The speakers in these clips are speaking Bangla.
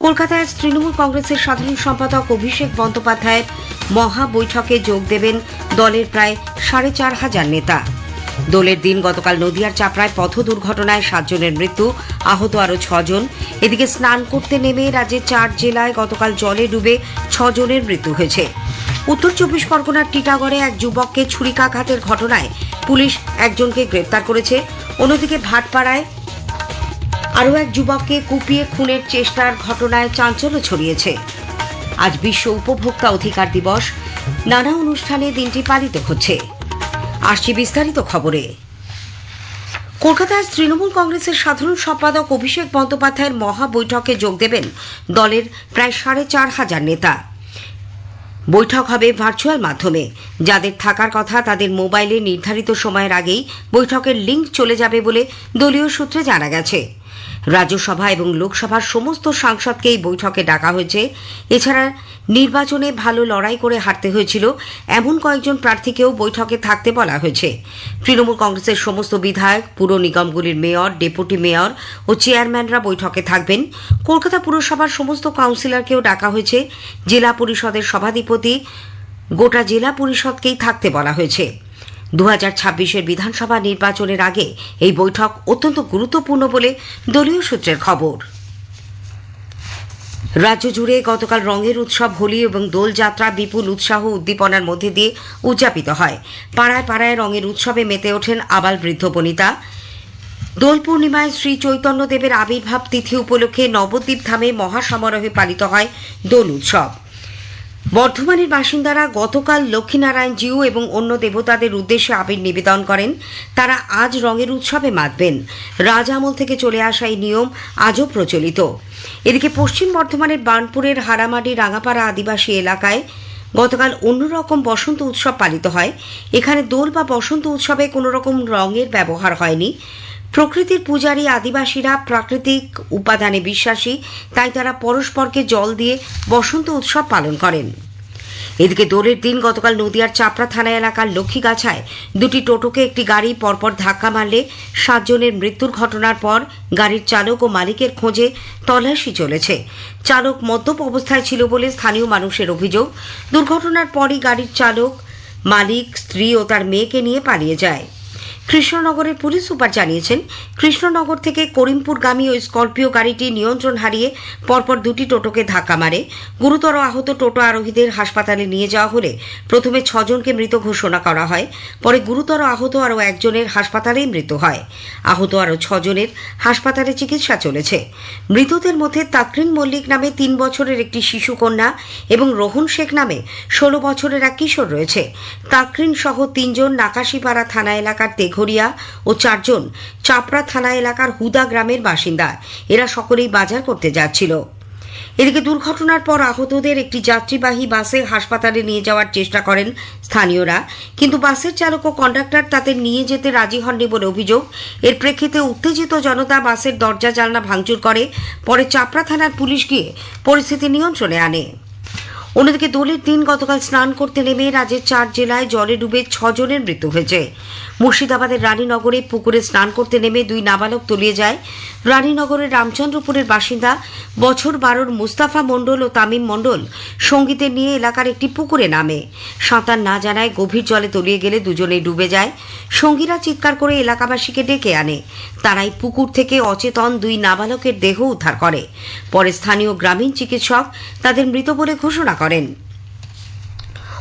কলকাতায় তৃণমূল কংগ্রেসের সাধারণ সম্পাদক অভিষেক বন্দ্যোপাধ্যায়ের মহা বৈঠকে যোগ দেবেন দলের প্রায় সাড়ে চার হাজার নেতা। দলের দিন গতকাল নদিয়ার চাপড়ায় পথ দুর্ঘটনায় সাতজনের মৃত্যু, আহত আরও ছজন। এদিকে স্নান করতে নেমে রাজ্যের চার জেলায় গতকাল জলে ডুবে ছজনের মৃত্যু হয়েছে। উত্তর চব্বিশ পরগনার টিটাগড়ে এক যুবককে ছুরিকাঘাতের ঘটনায় পুলিশ একজনকে গ্রেপ্তার করেছে। অন্যদিকে ভাটপাড়ায় আরও এক যুবককে কুপিয়ে খুনের চেষ্টার ঘটনায় চাঞ্চল্য ছড়িয়েছে। আজ বিশ্ব উপভোক্তা অধিকার দিবস। নানা অনুষ্ঠানে দিনটি পালিত হচ্ছে। আসছি বিস্তারিত খবরে। কলকাতায় তৃণমূল কংগ্রেসের সাধারণ সম্পাদক অভিষেক বন্দ্যোপাধ্যায়ের মহা বৈঠকে যোগ দেবেন দলের প্রায় সাড়ে চার হাজার নেতা। বৈঠক হবে ভার্চুয়াল মাধ্যমে। যাদের থাকার কথা তাদের মোবাইলে নির্ধারিত সময়ের আগেই বৈঠকের লিঙ্ক চলে যাবে বলে দলীয় সূত্রে জানা গেছে। রাজ্যসভা এবং লোকসভার সমস্ত সাংসদকে এই বৈঠকে ডাকা হয়েছে। এছাড়া নির্বাচনে ভালো লড়াই করে হারতে হয়েছিল এমন কয়েকজন প্রার্থীকেও বৈঠকে থাকতে বলা হয়েছে। তৃণমূল কংগ্রেসের সমস্ত বিধায়ক, পুর নিগমগুলির মেয়র, ডেপুটি মেয়র ও চেয়ারম্যানরা বৈঠকে থাকবেন। কলকাতা পুরসভার সমস্ত কাউন্সিলরকেও ডাকা হয়েছে। জেলা পরিষদের সভাধিপতি গোটা জেলা পরিষদকেই থাকতে বলা হয়েছে। দু হাজার ছাব্বিশের বিধানসভা নির্বাচনের আগে এই বৈঠক অত্যন্ত গুরুত্বপূর্ণ বলে দলীয় সূত্রের খবর। রাজ্য জুড়ে গতকাল রঙের উৎসব, হোলি এবং দোলযাত্রা বিপুল উৎসাহ উদ্দীপনার মধ্যে দিয়ে উদযাপিত হয়। পাড়ায় পাড়ায় রঙের উৎসবে মেতে ওঠেন আবাল বৃদ্ধ বনিতা। দোল পূর্ণিমায় শ্রী চৈতন্যদেবের আবির্ভাব তিথি উপলক্ষে নবদ্বীপ ধামে মহাসমারোহে পালিত হয় দোল উৎসব। বর্ধমানের বাসিন্দারা গতকাল লক্ষ্মীনারায়ণ জিউ এবং অন্য দেবতাদের উদ্দেশ্যে আবির নিবেদন করেন। তারা আজ রঙের উৎসবে মাতবেন। রাজ আমল থেকে চলে আসা এই নিয়ম আজও প্রচলিত। এদিকে পশ্চিম বর্ধমানের বার্নপুরের হারামাটি রাঙাপাড়া আদিবাসী এলাকায় গতকাল অন্যরকম বসন্ত উৎসব পালিত হয়। এখানে দোল বা বসন্ত উৎসবে কোনো রকম রঙের ব্যবহার হয়নি। প্রকৃতির পূজারী আদিবাসীরা প্রাকৃতিক উপাদানে বিশ্বাসী, তাই তারা পরস্পরকে জল দিয়ে বসন্ত উৎসব পালন করেন। এদিকে দোলের দিন গতকাল নদিয়ার চাপড়া থানা এলাকার লক্ষ্মীগাছায় দুটি টোটোকে একটি গাড়ি পরপর ধাক্কা মারলে সাতজনের মৃত্যুর ঘটনার পর গাড়ির চালক ও মালিকের খোঁজে তল্লাশি চলেছে। চালক মদ্যপ অবস্থায় ছিল বলে স্থানীয় মানুষের অভিযোগ। দুর্ঘটনার পরই গাড়ির চালক, মালিক, স্ত্রী ও তার মেয়েকে নিয়ে পালিয়ে যায়। কৃষ্ণনগরের পুলিশ সুপার জানিয়েছেন, কৃষ্ণনগর থেকে করিমপুরগামী ওই স্করপিও গাড়িটি নিয়ন্ত্রণ হারিয়ে পরপর দুটি টোটোকে ধাক্কা মারে। গুরুতর আহত টোটো আরোহীদের হাসপাতালে নিয়ে যাওয়া হলে প্রথমে ছজনকে মৃত ঘোষণা করা হয়, পরে গুরুতর আহত আরও একজনের হাসপাতালেই মৃত্যু হয়। আহত আরও ছজনের হাসপাতালে চিকিৎসা চলেছে। মৃতদের মধ্যে তাকরিন মল্লিক নামে তিন বছরের একটি শিশু কন্যা এবং রোহন শেখ নামে ষোলো বছরের এক কিশোর রয়েছে। তাকরিন সহ তিনজন নাকাশিপাড়া থানা এলাকার তেঘরিয়া ও চারজন চাপড়া থানা এলাকার হুদা গ্রামের বাসিন্দা। এরা সকলেই বাজার করতে যাচ্ছিল। এদিকে দুর্ঘটনার পর আহতদের একটি যাত্রীবাহী বাসে হাসপাতালে নিয়ে যাওয়ার চেষ্টা করেন স্থানীয়রা। কিন্তু বাসের চালক ও কন্ডাক্টর তাদের নিয়ে যেতে রাজি হননি বলে অভিযোগ। এর প্রেক্ষিতে উত্তেজিত জনতা বাসের দরজা জানলা ভাঙচুর করে, পরে চাপড়া থানার পুলিশ গিয়ে পরিস্থিতি নিয়ন্ত্রণে আনে। অন্যদিকে দোলের দিন গতকাল স্নান করতে নেমে রাজ্যের চার জেলায় জলে ডুবে ছজনের মৃত্যু হয়েছে। মুর্শিদাবাদের রানীনগরে পুকুরে স্নান করতে নেমে দুই নাবালক তলিয়ে যায়। রানীনগরের রামচন্দ্রপুরের বাসিন্দা বছর বারোর মুস্তাফা মণ্ডল ও তামিম মণ্ডল সঙ্গীতের নিয়ে এলাকার একটি পুকুরে নামে। সাঁতার না জানায় গভীর জলে তলিয়ে গেলে দুজনেই ডুবে যায়। সঙ্গীরা চিৎকার করে এলাকাবাসীকে ডেকে আনে। তারাই পুকুর থেকে অচেতন দুই নাবালকের দেহ উদ্ধার করে। পরে স্থানীয় গ্রামীণ চিকিৎসক তাদের মৃত বলে ঘোষণা করেন।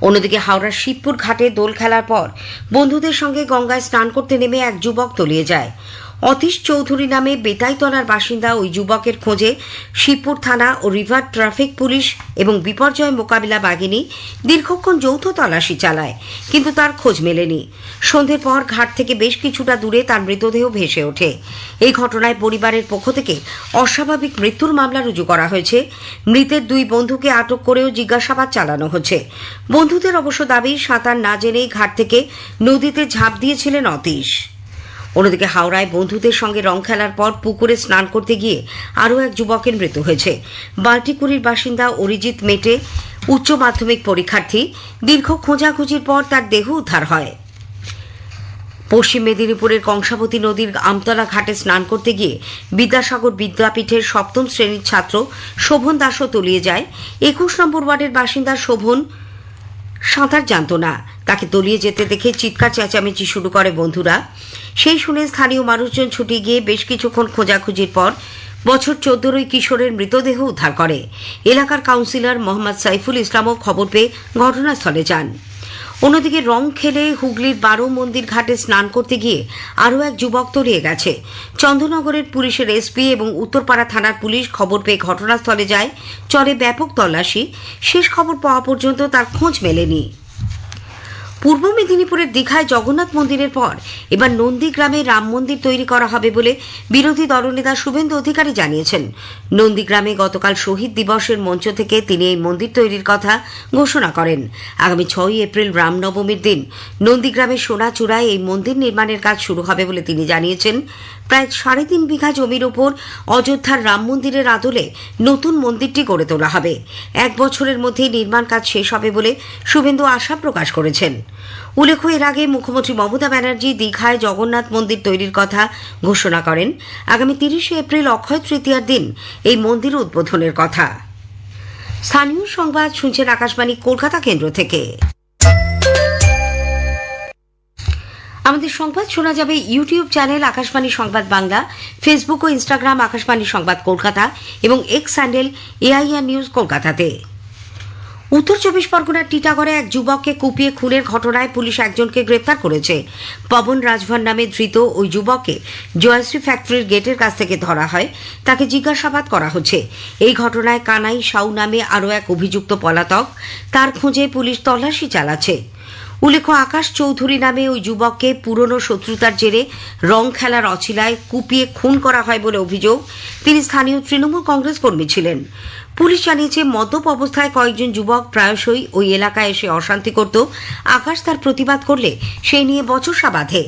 অন্যদিকে হাওড়ার শিবপুর ঘাটে দোল খেলার পর বন্ধুদের সঙ্গে গঙ্গায় স্নান করতে নেমে এক যুবক তলিয়ে যায়। অতীশ চৌধুরী নামে বেতাইতলার বাসিন্দা ওই যুবকের খোঁজে শিবপুর থানা ও রিভার ট্রাফিক পুলিশ এবং বিপর্যয় মোকাবিলা বাহিনী দীর্ঘক্ষণ যৌথ তল্লাশি চালায়, কিন্তু তার খোঁজ মেলেনি। সন্ধ্যের পর ঘাট থেকে বেশ কিছুটা দূরে তার মৃতদেহ ভেসে ওঠে। এই ঘটনায় পরিবারের পক্ষ থেকে অস্বাভাবিক মৃত্যুর মামলা রুজু করা হয়েছে। মৃতের দুই বন্ধুকে আটক করেও জিজ্ঞাসাবাদ চালানো হচ্ছে। বন্ধুদের অবশ্য দাবি, সাঁতার না জেনেই ঘাট থেকে নদীতে ঝাঁপ দিয়েছিলেন অতীশ। অন্যদিকে হাওড়ায় বন্ধুদের সঙ্গে রং খেলার পর পুকুরে স্নান করতে গিয়ে আরও এক যুবকের মৃত্যু হয়েছে। বাল্টিকুড়ির বাসিন্দা অরিজিৎ মেটে, উচ্চ মাধ্যমিক পরীক্ষার্থী, দীর্ঘ খোঁজাখুঁজির পর তার দেহ উদ্ধার হয়। পশ্চিম মেদিনীপুরের কংসাবতী নদীর আমতলা ঘাটে স্নান করতে গিয়ে বিদ্যাসাগর বিদ্যাপীঠের সপ্তম শ্রেণির ছাত্র শোভন দাসও তলিয়ে যায়। একুশ নম্বর ওয়ার্ডের বাসিন্দা শোভন সাঁতার জানত না। তাকে তলিয়ে যেতে দেখে চিৎকার চেঁচামেচি শুরু করে বন্ধুরা। সেই শুনে স্থানীয় মানুষজন ছুটে গিয়ে বেশ কিছুক্ষণ খোঁজাখুঁজির পর বছর চোদ্দোর ওই কিশোরের মৃতদেহ উদ্ধার করে। এলাকার কাউন্সিলর মোহাম্মদ সাইফুল ইসলামও খবর পেয়ে ঘটনাস্থলে যান। অন্যদিকে রং খেলে হুগলির বারো মন্দির ঘাটে স্নান করতে গিয়ে আরও এক যুবক তলিয়ে গেছে। চন্দ্রনগরের পুলিশের এসপি এবং উত্তরপাড়া থানার পুলিশ খবর পেয়ে ঘটনাস্থলে যায় চলে ব্যাপক তল্লাশি। শেষ খবর পাওয়া পর্যন্ত তার খোঁজ মেলেনি। পূর্ব মেদিনীপুরের দীঘায় জগন্নাথ মন্দিরের পর এবার নন্দীগ্রামে রাম মন্দির তৈরি করা হবে বলে বিরোধী দলনেতা শুভেন্দু অধিকারী জানিয়েছেন। নন্দীগ্রামে গতকাল শহীদ দিবসের মঞ্চ থেকে তিনি এই মন্দির তৈরির কথা ঘোষণা করেন। আগামী ছয়ই এপ্রিল রামনবমীর দিন নন্দীগ্রামের সোনাচূড়ায় এই মন্দির নির্মাণের কাজ শুরু হবে বলে তিনি জানিয়েছেন। প্রায় সাড়ে তিন বিঘা জমির ওপর অযোধ্যার রাম মন্দিরের আদলে নতুন মন্দিরটি গড়ে তোলা হবে। এক বছরের মধ্যেই নির্মাণ কাজ শেষ হবে বলে শুভেন্দু আশা প্রকাশ করেছেন। উল্লেখ্য, এর আগে মুখ্যমন্ত্রী মমতা ব্যানার্জি দীঘায় জগন্নাথ মন্দির তৈরির কথা ঘোষণা করেন। আগামী তিরিশে এপ্রিল অক্ষয় তৃতীয়ার দিন এই মন্দির উদ্বোধনের কথা। স্থানীয় সংবাদ, শুনছেন আকাশবাণী, কলকাতা কেন্দ্র থেকে। আমাদের সংবাদ শোনা যাবে YouTube channel Akashvani Sangbad Bangla Facebook ও ইনস্টাগ্রাম আকাশবাণী সংবাদ কলকাতা এবং এক্স স্যান্ডেল এআইআর নিউজ কলকাতাতে। উত্তর চব্বিশ পরগনার টিটাগড়ে এক যুবককে কুপিয়ে খুনের ঘটনায় পুলিশ একজনকে গ্রেপ্তার করেছে। পবন রাজভার নামে ধৃত ওই যুবককে জয়শ্রী ফ্যাক্টরির গেটের কাছ থেকে ধরা হয়। তাকে জিজ্ঞাসাবাদ করা হচ্ছে। এই ঘটনায় কানাই সাউ নামে আরও এক অভিযুক্ত পলাতক। তার খোঁজে পুলিশ তল্লাশি চালাচ্ছে। উল্লেখ্য, আকাশ চৌধুরী নামে ওই যুবককে পুরনো শত্রুতার জেরে রং খেলার অছিলায় কুপিয়ে খুন করা হয় বলে অভিযোগ। তিনি স্থানীয় তৃণমূল কংগ্রেস কর্মী ছিলেন। পুলিশ জানিয়েছে, মদ্যপ অবস্থায় কয়েকজন যুবক প্রায়শই ওই এলাকায় এসে অশান্তি করত। আকাশ তার প্রতিবাদ করলে সেই নিয়ে বচসা বাঁধে।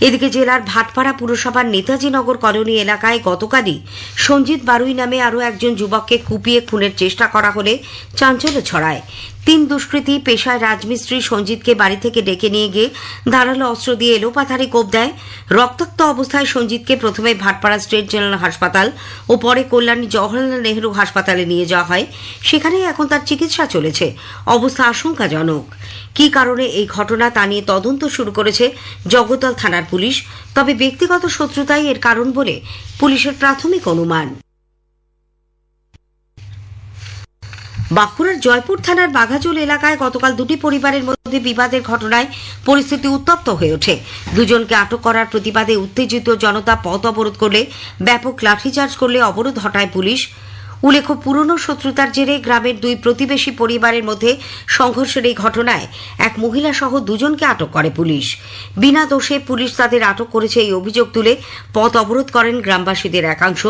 এদিকে জেলার ভাটপাড়া পুরসভার নেতাজিনগর কলোনি এলাকায় গতকালই সঞ্জিত বারুই নামে আরও একজন যুবককে কুপিয়ে খুনের চেষ্টা করা হলে চাঞ্চল্য ছড়ায়। তিন দুষ্কৃতী পেশায় রাজমিস্ত্রি সঞ্জিতকে বাড়ি থেকে ডেকে নিয়ে গিয়ে ধারালো অস্ত্র দিয়ে এলোপাথারি কোপ দেয়। রক্তাক্ত অবস্থায় সঞ্জিতকে প্রথমে ভাটপাড়া স্টেট জেনারেল হাসপাতাল ও পরে কল্যাণী জওহরলাল নেহরু হাসপাতালে নিয়ে যাওয়া হয়। সেখানেই এখন তার চিকিৎসা চলেছে। অবস্থা আশঙ্কাজনক। কী কারণে এই ঘটনা তা নিয়ে তদন্ত শুরু করেছে জগতল থানার পুলিশ? তবে ব্যক্তিগত শত্রুতাই এর কারণ বলে পুলিশের প্রাথমিক অনুমান। বাঁকুড়ার জয়পুর থানার বাঘাজোল এলাকায় গতকাল দুটি পরিবারের মধ্যে বিবাদের ঘটনায় পরিস্থিতি উত্তপ্ত হয়ে ওঠে। দুজনকে আটক করার প্রতিবাদে উত্তেজিত জনতা পথ অবরোধ করলে, ব্যাপক লাঠিচার্জ করলে অবরোধ হটায় পুলিশ। উল্লেখ্য, পুরনো শত্রুতার জেরে গ্রামের দুই প্রতিবেশী পরিবারের মধ্যে সংঘর্ষের এই ঘটনায় এক মহিলা সহ দুজনকে আটক করে পুলিশ। বিনা দোষে পুলিশ তাদের আটক করেছে এই অভিযোগ তুলে পথ অবরোধ করেন গ্রামবাসীদের একাংশ।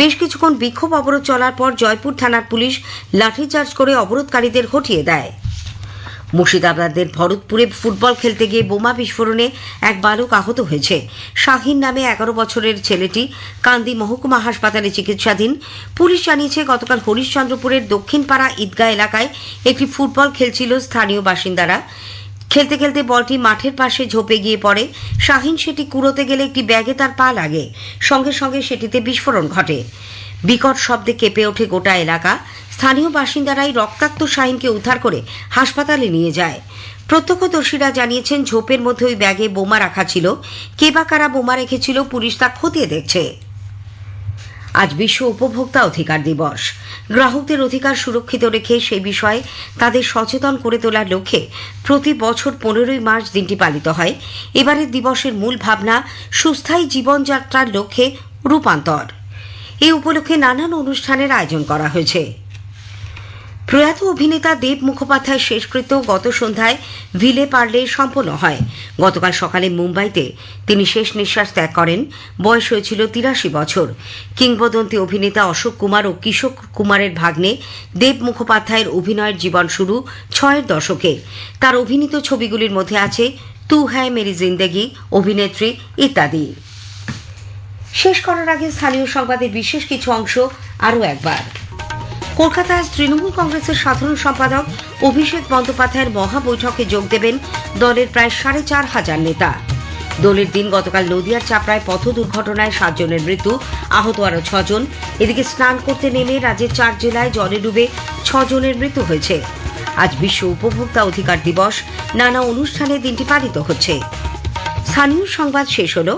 বেশ কিছুক্ষণ বিক্ষোভ অবরোধ চলার পর জয়পুর থানার পুলিশ লাঠিচার্জ করে অবরোধকারীদের হটিয়ে দেয়। মুর্শিদাবাদের ভরতপুরে ফুটবল খেলতে গিয়ে বোমা বিস্ফোরণে এক বালক আহত হয়েছে। শাহিন নামে এগারো বছরের ছেলেটি কান্দি মহকুমা হাসপাতালে চিকিৎসাধীন। পুলিশ জানিয়েছে, গতকাল হরিশ্চন্দ্রপুরের দক্ষিণপাড়া ঈদগাহ এলাকায় একটি ফুটবল খেলছিল স্থানীয় বাসিন্দারা। খেলতে খেলতে বলটি মাঠের পাশে ঝোপে গিয়ে পড়ে। শাহিন সেটি কুড়োতে গেলে একটি ব্যাগে তার পা লাগে। সঙ্গে সঙ্গে সেটিতে বিস্ফোরণ ঘটে। বিকট শব্দে কেঁপে ওঠে গোটা এলাকা। স্থানীয় বাসিন্দারাই রক্তাক্ত শাহিনকে উদ্ধার করে হাসপাতালে নিয়ে যায়। প্রত্যক্ষদর্শীরা জানিয়েছেন, ঝোপের মধ্যে ওই ব্যাগে বোমা রাখা ছিল। কে বা কারা বোমা রেখেছিল, পুলিশ তা খতিয়ে দেখছে। আজ বিশ্ব উপভোক্তা অধিকার দিবস। গ্রাহকদের অধিকার সুরক্ষিত রেখে সেই বিষয়ে তাদের সচেতন করে তোলার লক্ষ্যে প্রতি বছর পনেরোই মার্চ দিনটি পালিত হয়। এবারের দিবসের মূল ভাবনা, সুস্থায়ী জীবনযাত্রার লক্ষ্যে রূপান্তর। এই উপলক্ষে নানান অনুষ্ঠানের আয়োজন করা হয়েছে। প্রয়াত অভিনেতা দেব মুখোপাধ্যায় শেষকৃত্য গত সন্ধ্যায় ভিলে পারলে সম্পন্ন হয়। গতকাল সকালে মুম্বাইতে তিনি শেষ নিঃশ্বাস ত্যাগ করেন। বয়স হয়েছিল তিরাশি বছর। কিংবদন্তি অভিনেতা অশোক কুমার ও কিশোর কুমারের ভাগ্নে দেব মুখোপাধ্যায়ের অভিনয়ের জীবন শুরু ছয়ের দশকে। তার অভিনীত ছবিগুলির মধ্যে আছে তু হ্যায় মেরি জিন্দেগি, অভিনেত্রী ইত্যাদি। শেষ করার আগে স্থানীয় সংবাদের বিশেষ কিছু অংশ আরও একবার। কলকাতায় তৃণমূল কংগ্রেসের সাধারণ সম্পাদক অভিষেক বন্দ্যোপাধ্যায়ের মহাবৈঠকে যোগ দেবেন দলের প্রায় সাড়ে চার হাজার নেতা। দলের দিন গতকাল নদিয়ার চাপড়ায় পথ দুর্ঘটনায় সাতজনের মৃত্যু, আহত আরও ছজন। এদিকে স্নান করতে নেমে রাজ্যের চার জেলায় জলে ডুবে ছজনের মৃত্যু হয়েছে। আজ বিশ্ব উপভোক্তা অধিকার দিবস, নানা অনুষ্ঠানে দিনটি পালিত হচ্ছে। স্থানীয় সংবাদ শেষ হলো।